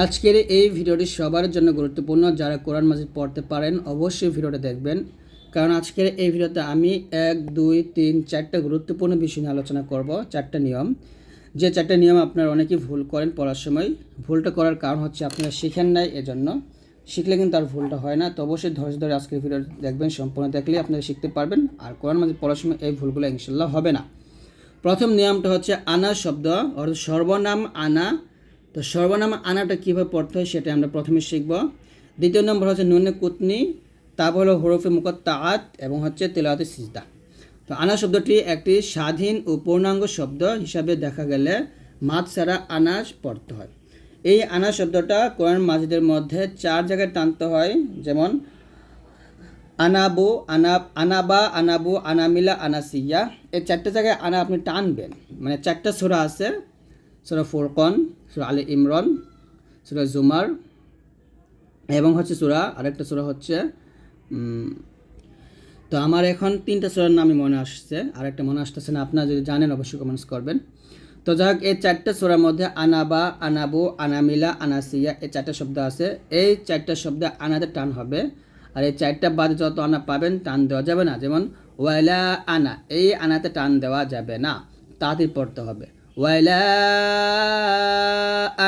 আজকের এই ভিডিওটি সবার জন্য গুরুত্বপূর্ণ, যারা কোরআন মাজিদ পড়তে পারেন অবশ্যই ভিডিওটা দেখবেন। কারণ আজকের এই ভিডিওতে আমি এক, দুই, তিন, চারটা গুরুত্বপূর্ণ বিষয় নিয়ে আলোচনা করব, চারটা নিয়ম। যে চারটা নিয়ম আপনারা অনেকেই ভুল করেন পড়ার সময়। ভুলটা করার কারণ হচ্ছে আপনারা শিখেন নাই এজন্য। শিখলে কিন্তু আর ভুলটা হয় না। তো অবশ্যই ধৈর্য ধরে আজকের ভিডিও দেখবেন, সম্পূর্ণ দেখলে আপনারা শিখতে পারবেন। আর কোরআন মাজিদ পড়ার সময় এই ভুলগুলো ইনশাল্লাহ হবে না। প্রথম নিয়মটা হচ্ছে আনা শব্দ, অর্থাৎ সর্বনাম আনা তো সর্বনাম আনাটা কীভাবে পড়তে হয় সেটা আমরা প্রথমে শিখব। দ্বিতীয় নম্বর হচ্ছে নুনে কুতনি, তারপর হলো হরফে মুকত্তাআত এবং হচ্ছে তেলাওয়াতে সিজদা। তো আনা শব্দটি একটি স্বাধীন ও পূর্ণাঙ্গ শব্দ হিসাবে দেখা গেলে মাত ছাড়া আনাস পড়তে হয়। এই আনা শব্দটা কোরআন মাজিদের মধ্যে চার জায়গায় টানতে হয়, যেমন আনাবু আনা আনাবা, আনাবু, আনামিলা, আনাসিয়া। এই চারটে জায়গায় আনা আপনি টানবেন। মানে চারটা সোরা আছে সুরা ফুরকন, সুরা আলী ইমরান, সুরা জুমার, এবং হচ্ছে সুরা, আরেকটা সুরা হচ্ছে তো আমার এখন তিনটা সুরার নামই মনে আসছে আর একটা মনে আসতেছে না, আপনারা যদি জানেন অবশ্যই কমেন্টস করবেন। তো যাই হোক এই চারটা সুরার মধ্যে আনাবা, আনাবু, আনামিলা, আনাসিয়া, এই চারটা শব্দ আছে। এই চারটা শব্দে আনাতে টান হবে, আর এই চারটা বাদে যত আনা পাবেন, টান দেওয়া যাবে না। যেমন ওয়াইলা আনা, এই আনাতে টান দেওয়া যাবে না তাড়াতাড়ি পড়তে হবে। ওয়াইলা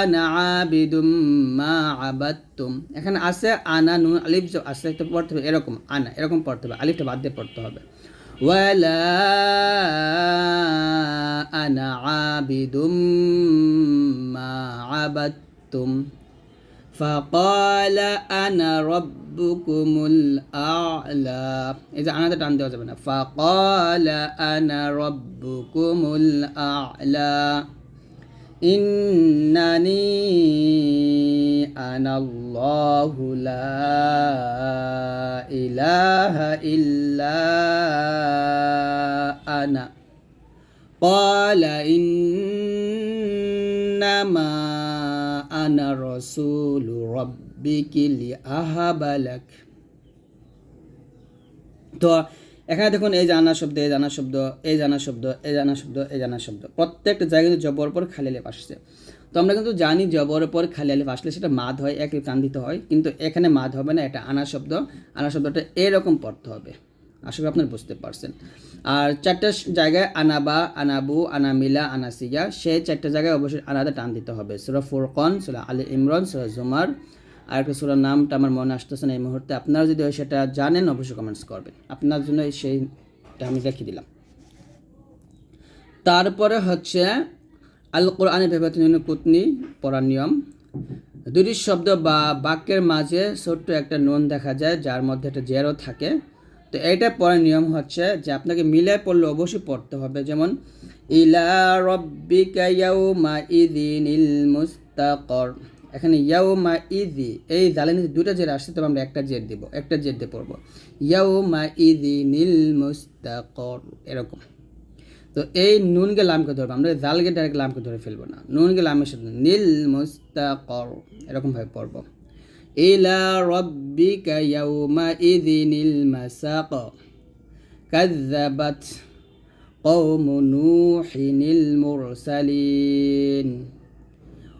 আনা আবিদুম মা আবাদতুম এখানে আছে আনা, নুন, আলিফ আছে তো পড়তে হবে এরকম, আনা, এরকম পড়তে হবে, আলিফটা বাদ দিয়ে পড়তে হবে। ওয়ালা আনা আবিদুম মা আবাদতুম فقال أنا ربكم الأعلى إذا أنا টান দেওয়া যাবে না فقال أنا ربكم الأعلى إنني أنا الله لا إله إلا أنا قال إنما আনা রসুল রব্বিকিলি আহাবালাক তো এখানে দেখুন, এই জানা শব্দ, এই জানা শব্দ, এই জানা শব্দ, এই জানা শব্দ, এই জানা শব্দ, প্রত্যেকটা জায়গায় কিন্তু জবর পর খালি লেপ আসছে। তো আমরা কিন্তু জানি জবর পর খালি আলিফ আসলে সেটা মাদ হয়, একই কান্দিত হয়, কিন্তু এখানে মাদ হবে না, এটা আনা শব্দ। আনা শব্দটা এরকম পড়তে হবে। আশা করি আপনারা বুঝতে পারছেন। আর চারটা জায়গায় আনাবা, আনাবু, আনামিলা, আনাসিয়া সেই চারটা জায়গায় অবশ্যই আনাদা টান দিতে হবে। সুরা ফুরকন, সুরা আলী ইমরান, সুরা জুমার, আর একটা সুরার নামটা আমার মনে আসতেছে না এই মুহূর্তে। আপনারা যদি সেটা জানেন, অবশ্যই কমেন্টস করবেন। আপনার জন্য সেইটা আমি দেখিয়ে দিলাম। তারপরে হচ্ছে আল কোরআনে ভেবেতন কুতনি, পড়ার নিয়ম। দুটি শব্দ বা বাক্যের মাঝে ছোট্ট একটা নুন দেখা যায়, যার মধ্যে একটা জেরো থাকে। তো এইটা পড়ার নিয়ম হচ্ছে যে আপনাকে মিলে পড়লে অবশ্যই পড়তে হবে। যেমন, ইলা রব্বিকা ইয়াউমা ইদিনিল মুস্তাকর। এখানে ইয়াউমা ইদি এই জালেনি দুটা জের আসছে, তবে আমরা একটা জের দিব, একটা জের দিয়ে পড়ব। ইয়াউমা ইদিনিল মুস্তাকর, এরকম। তো এই নুনকে লামকে ধরবো, আমরা জালকে ডাইরেক্ট লামকে ধরে ফেলব না। নুনকে লামের সাথে নীল মুস্তাকর, এরকমভাবে পড়ব। ইলা রব্বিকা ইয়াউমা ইদিনিল মাসাক কাযযাবাত قوم نوح المرسلين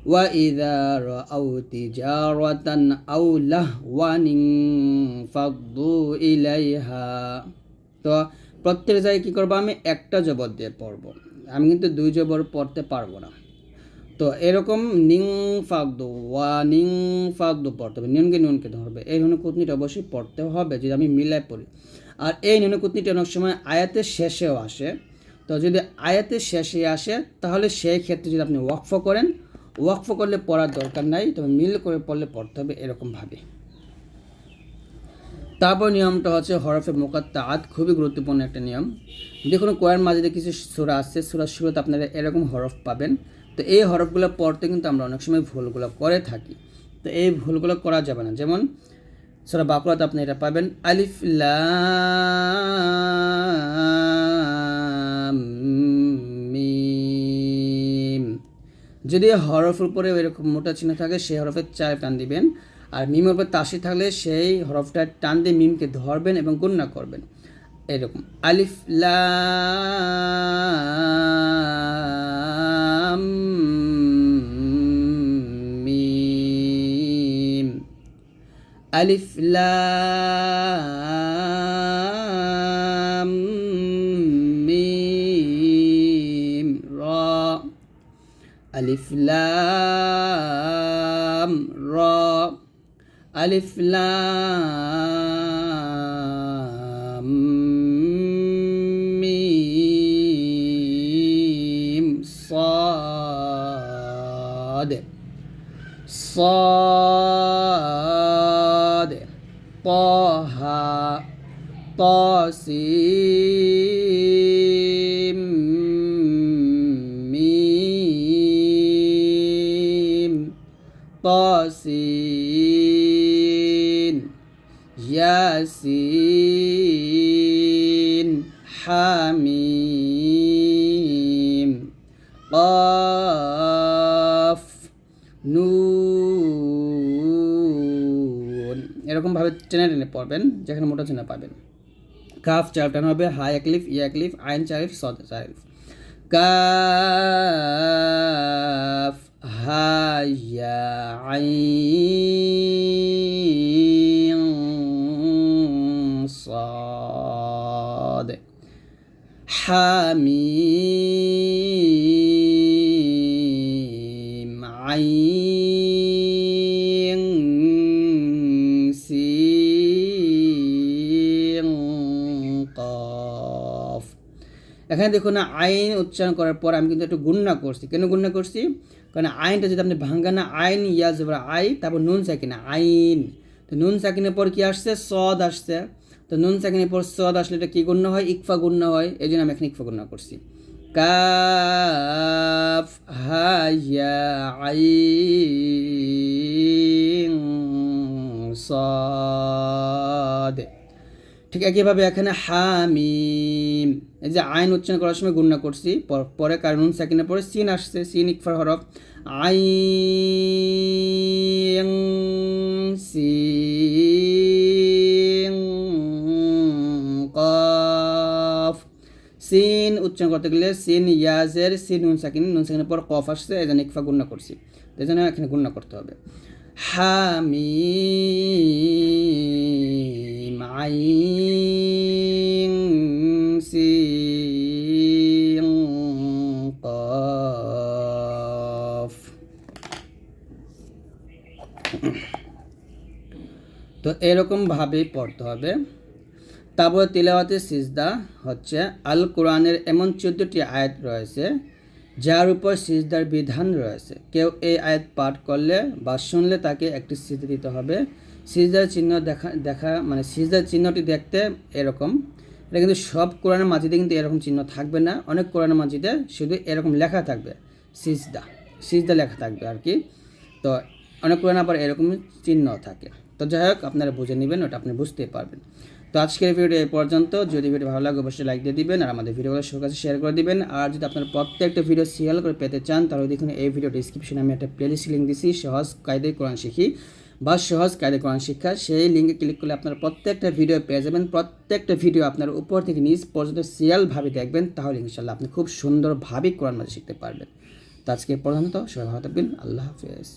وإذا رأوا تجارة أو لهوا انفضوا إليها তো প্রত্যেক জায়গায় কী করবো আমি একটা জবর দিয়ে পড়বো আমি কিন্তু দুই জবর পড়তে পারবো না তো এরকম নিং ফাকদু ওয়া, নিং ফাকদু পড়তে হবে। নুনকে নুনকে ধরবে। এই নুন কুতনিটা অবশ্যই পড়তে হবে যদি আমি মিলাই পড়ি। আর এই নুন কুতনিটা অনেক সময় আয়াতের শেষেও আসে। তো যদি আয়াতের শেষে আসে, তাহলে সেই ক্ষেত্রে যদি আপনি ওয়াকফ করেন, ওয়াকফ করলে পড়ার দরকার নাই, তবে মিল করে পড়লে পড়তে হবে এরকমভাবে। তারপর নিয়মটা হচ্ছে হরফে মোকাত্তাআত, খুবই গুরুত্বপূর্ণ একটা নিয়ম। দেখুন কোরআন মাজিদে কিছু সুরা আছে। সুরার শুরুতে আপনারা এরকম হরফ পাবেন। তো এই হরফগুলো পড়তে কিন্তু আমরা অনেক সময় ভুলগুলো করে থাকি। তো এই ভুলগুলো করা যাবে না। যেমন সুরা বাঁকুড়াতে আপনি এটা পাবেন, আলিফ যদি হরফের উপরে এরকম মোটা চিহ্ন থাকে, সেই হরফের চার টান দিবেন। আর মিমের উপর তাসি থাকলে সেই হরফটা টান দিয়ে মিমকে ধরবেন এবং গণ্য করবেন। এরকম। আলিফ লাম ألف لام ميم را. ألف لام را. ألف لام ميم. صاد. صاد. طه طاسيم ميم طاسين ياسين حميم قاف এরকমভাবে টেনে টেনে পড়বেন যেখানে মোটা চেনা পাবেন কাফ চার টান হবে হাই একলিফ ই একলিফ আইন চারিফ সদ চারিফ কাফ হাইয়া আইন صاد حميم এখানে দেখুন না, আইন উচ্চারণ করার পর আমি কিন্তু একটু গুণনা করছি। কেন গুণনা করছি? কারণ আইনটা যদি আপনি ভাঙ্গা না, আইন ইয়া আই, তারপর নুন সাকিনা, আইন। তো নুন সাকিনের পর কি আসছে? সদ আসছে। তো নুন সাকিনের পর সদ আসলে এটা কি গুণ্য হয়? ইকফা গুণ্য হয়। এই জন্য আমি এখানে ইকফা গুণ্য করছি। কাফ হাইয়া আইন, সদ। ঠিক একইভাবে এখানে হামিম, এই যে আইন উচ্চারণ করার সময় গুণনা করছি, পরে কারণ সেকেন্ডের পরে সিন আসছে, সিন ইকফার হরফ আই কফ, সিন উচ্চারণ করতে গেলে সিন ইয়াজের, সিন নুন সাকিন নুন সাকিনের পর কফ আসছে, এই জন্য ইকফা গুণনা করছি এই জন্য এখানে গুণনা করতে হবে। হামিম عين سين قاف তো এরকমভাবেই পড়তে হবে তারপর তিলাওয়াতের সিজদা হচ্ছে আল কোরআনের এমন চোদ্দটি আয়াত রয়েছে যার উপর সিজদার বিধান রয়েছে কেউ এই আয়াত পাঠ করলে বা শুনলে তাকে একটি সিজদা দিতে হবে সিজদার চিহ্ন দেখা দেখা মানে সিজদার চিহ্নটি দেখতে এরকম। এটা কিন্তু সব কোরআনের মাঝিতে কিন্তু এরকম চিহ্ন থাকবে না। অনেক কোরআনের মাঝিতে শুধু এরকম লেখা থাকবে, সিজদা সিজদা লেখা থাকবে আর কি। তো অনেক কোরআন আবার এরকম চিহ্ন থাকে। তো যাই হোক, আপনারা বুঝে নেবেন, ওটা আপনি বুঝতে পারবেন। তো আজকের ভিডিও এই পর্যন্ত। যদি ভিডিও ভালো লাগে, অবশ্যই লাইক দিয়ে দিবেন আর আমাদের ভিডিওগুলো সবার কাছে শেয়ার করে দিবেন। আর যদি আপনার প্রত্যেকটা ভিডিও সিরিয়াল করে পেতে চান, তাহলে দেখুন এই ভিডিও ডিসক্রিপশনে আমি একটা প্লেলিস্ট লিঙ্ক দিছি, সহজ কায়দে কোরআন শিখি। বা সহজ কায়দে কোরআন শিক্ষা, সেই লিঙ্কে ক্লিক করলে আপনার প্রত্যেকটা ভিডিও পেয়ে যাবেন। প্রত্যেকটা ভিডিও আপনার উপর থেকে নিজ পর্যন্ত সিরিয়ালভাবে দেখবেন, তাহলে ইনশাল্লাহ আপনি খুব সুন্দরভাবে কোরআন মাঝে শিখতে পারবেন। তো আজকে এ পর্যন্ত, সবাই ভালো থাকবেন, আল্লাহ হাফিজ।